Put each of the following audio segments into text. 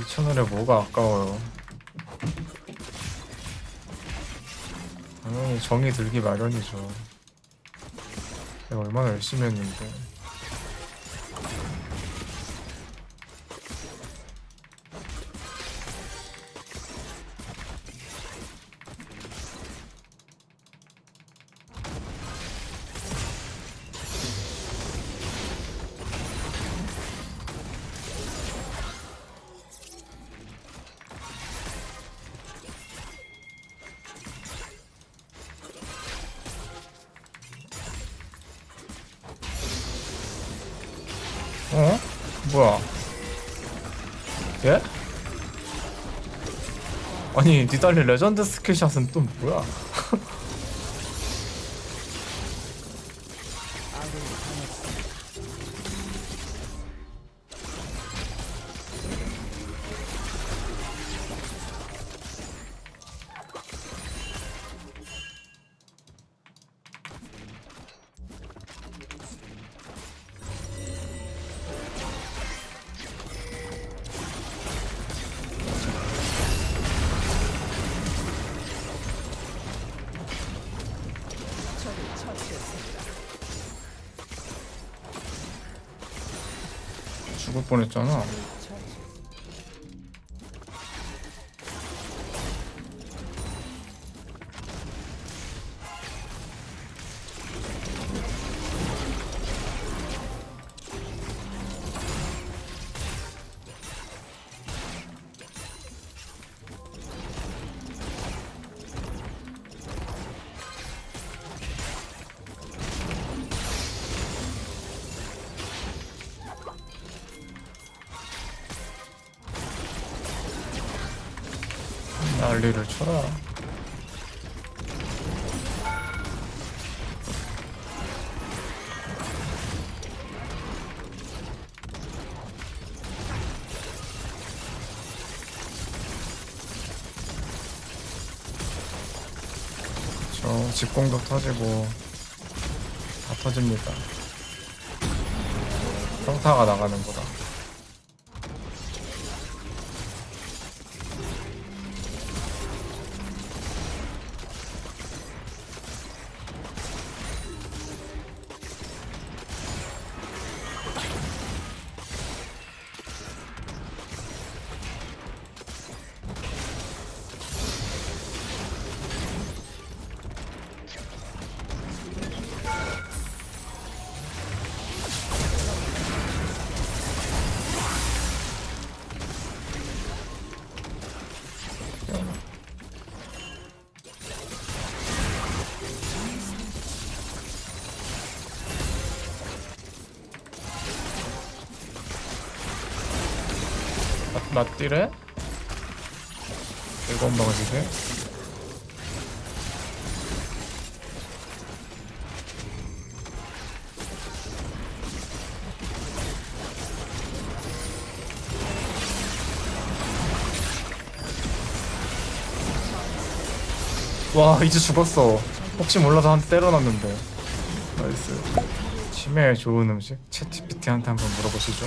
2,000원에 뭐가 아까워요. 당연히 정이 들기 마련이죠. 내가 얼마나 열심히 했는데. 뭐야? 예? 아니 니달리 레전드 스킬샷은 또 뭐야? 죽을 뻔했잖아. 난리를 쳐라. 저 집공도 터지고 다 터집니다. 평타가 나가는 거다. 나, 나 뛰래? 이거 엄마가 지게? 와 이제 죽었어 혹시 몰라서 한대 때려놨는데 나이스 치매에 좋은 음식? 챗GPT한테 한번 물어보시죠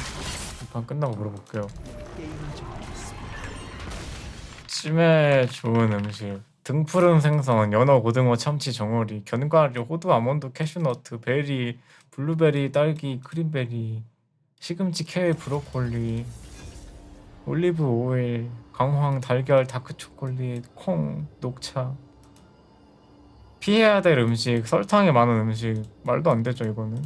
이판 끝나고 물어볼게요 치매에 좋은 음식 등푸른 생선, 연어, 고등어, 참치, 정어리, 견과류, 호두, 아몬드, 캐슈너트, 베리, 블루베리, 딸기, 크림베리, 시금치, 케일, 브로콜리, 올리브 오일, 강황, 달걀, 다크 초콜릿, 콩, 녹차. 피해야 될 음식, 설탕이 많은 음식 말도 안 되죠 이거는.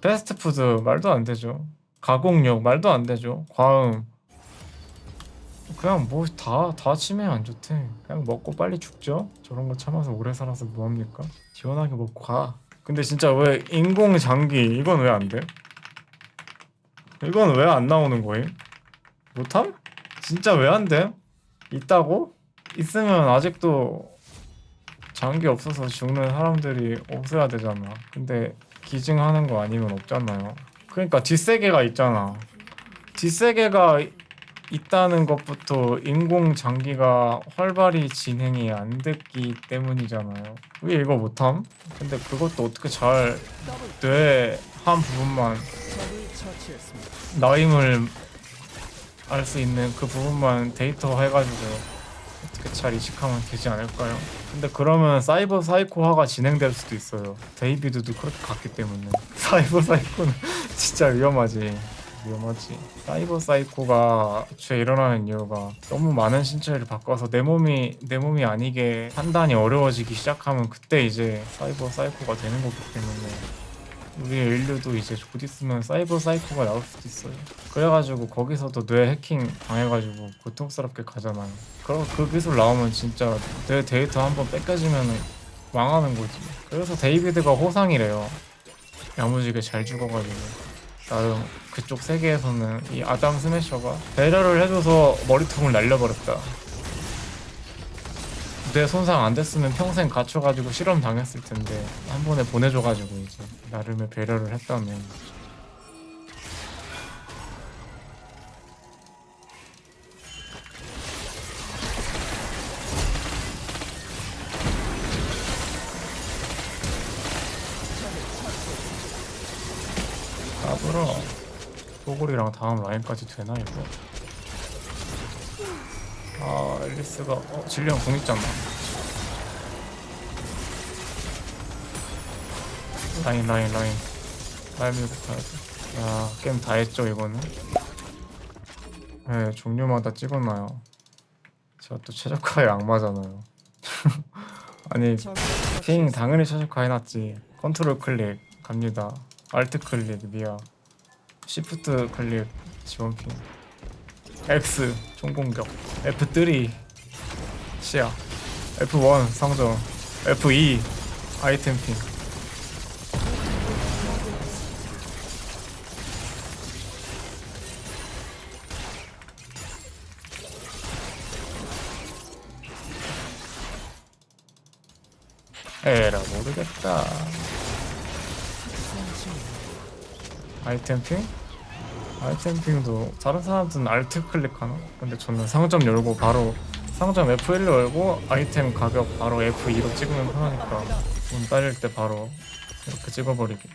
패스트푸드 말도 안 되죠. 가공육 말도 안 되죠. 과음. 그냥 뭐다다 치매 안 좋대. 그냥 먹고 빨리 죽죠. 저런 거 참아서 오래 살아서 뭐 합니까? 시원하게 먹고 가. 근데 진짜 왜 인공 장기 이건 왜 안 돼? 이건 왜 안 나오는 거임? 못함? 진짜 왜 안 돼? 있다고? 있으면 아직도 장기 없어서 죽는 사람들이 없어야 되잖아. 근데 기증하는 거 아니면 없잖아요. 그러니까 뒷세계가 있잖아. 뒷세계가 있다는 것부터 인공 장기가 활발히 진행이 안 됐기 때문이잖아요. 왜 이거 못함? 근데 그것도 어떻게 잘 돼 한 부분만 나임을 알 수 있는 그 부분만 데이터 해가지고 어떻게 잘 이식하면 되지 않을까요? 근데 그러면 사이버 사이코화가 진행될 수도 있어요. 데이비드도 그렇게 갔기 때문에 사이버 사이코는 진짜 위험하지. 위험하지. 사이버 사이코가 애초에 일어나는 이유가 너무 많은 신체를 바꿔서 내 몸이 내 몸이 아니게 판단이 어려워지기 시작하면 그때 이제 사이버 사이코가 되는 거기 때문에 우리의 인류도 이제 곧 있으면 사이버 사이코가 나올 수도 있어요. 그래가지고 거기서도 뇌 해킹 당해가지고 고통스럽게 가잖아요. 그럼 그 기술 나오면 진짜 뇌 데이터 한번 뺏겨지면 망하는 거지. 그래서 데이비드가 호상이래요. 야무지게 잘 죽어가지고. 나름 그쪽 세계에서는 이 아담 스매셔가 배려를 해줘서 머리통을 날려버렸다. 내 손상 안 됐으면 평생 갇혀가지고 실험 당했을 텐데 한 번에 보내줘가지고 이제 나름의 배려를 했다면 소골이랑 다음 라인까지 되나 이거? 아 앨리스가 어 질리언 공 있잖아. 라인 라인 라인. 라인 밀고 가야돼. 야 게임 다 했죠 이거는? 네 종류마다 찍어놔요? 제가 또 최적화에 악마잖아요? 아니 핑 당연히 최적화 해놨지. 컨트롤 클릭 갑니다. 알트 클릭 미야 시프트 클릭 지원핑 X 총공격. F3 시야. F1 상점. F2 아이템 핑. 에라 모르겠다. 아이템 핑? 아이템핑도 다른 사람들은 알트 클릭하나? 근데 저는 상점 열고 바로 상점 F1로 열고 아이템 가격 바로 F2로 찍으면 편하니까 문 딸릴 때 바로 이렇게 찍어버리기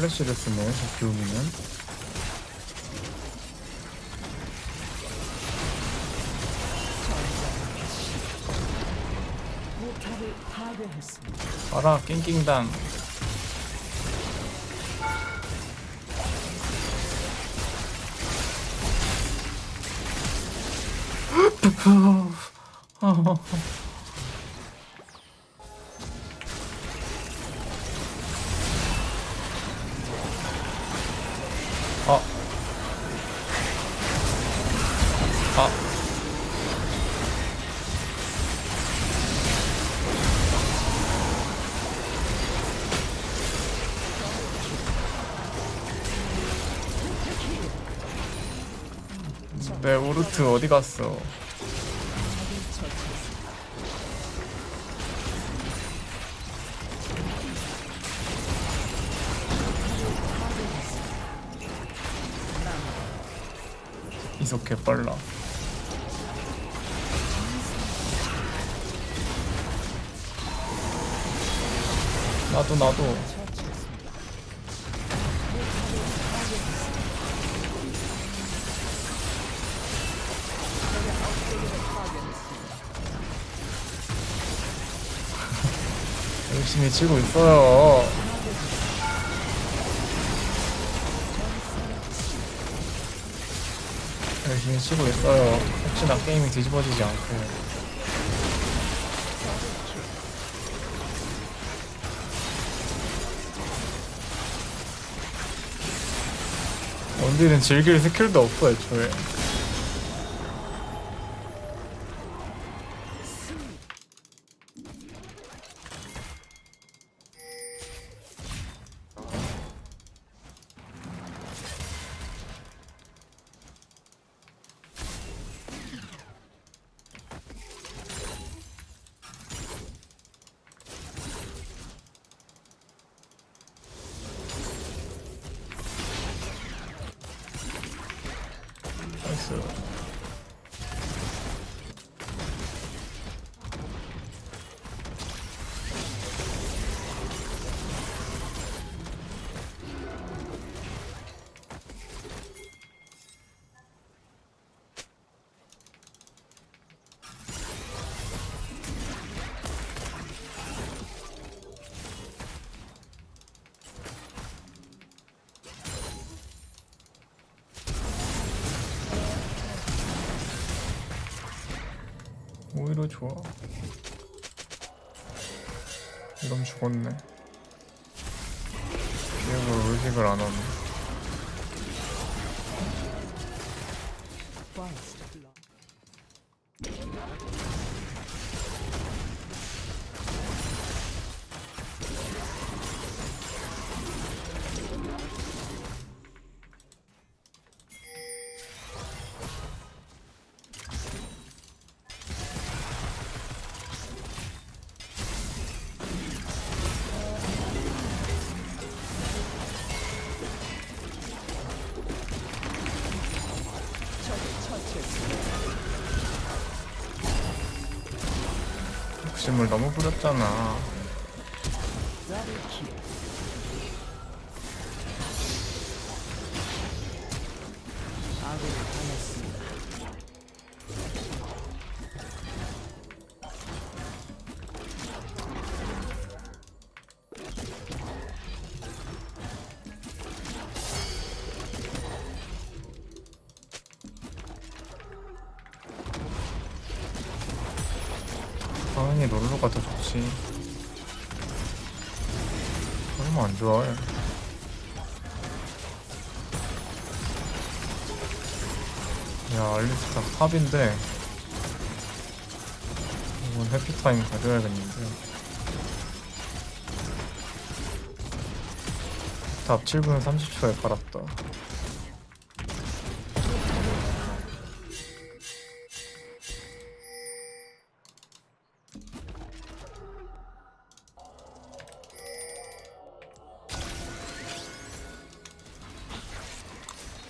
플래시를 쓰네 저 파괴했습니다. 봐라 낑낑당 내 오르트 어디 갔어? 이속 개빨라. 나도 나도. 열심히 치고 있어요. 열심히 치고 있어요. 혹시나 게임이 뒤집어지지 않고. 원딜은 즐길 스킬도 없고 애초에. 오히려 좋아. 이러면 죽었네. 기억으로 의식을 안 하네 욕심을 너무 부렸잖아 롤러가 더 좋지. 얼마 안 좋아해 야 알리스타 탑인데 이건 해피타임 가져야겠는데. 탑 7분 30초에 깔았다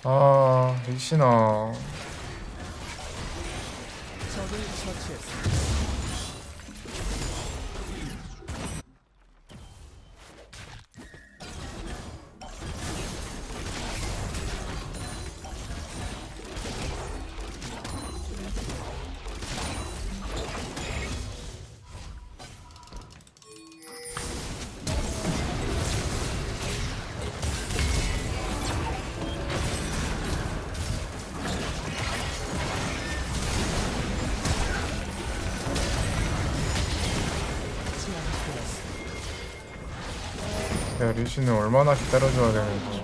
아 리시나 적을 처치했습니다. 내가 리시는 얼마나 기다려줘야 되는지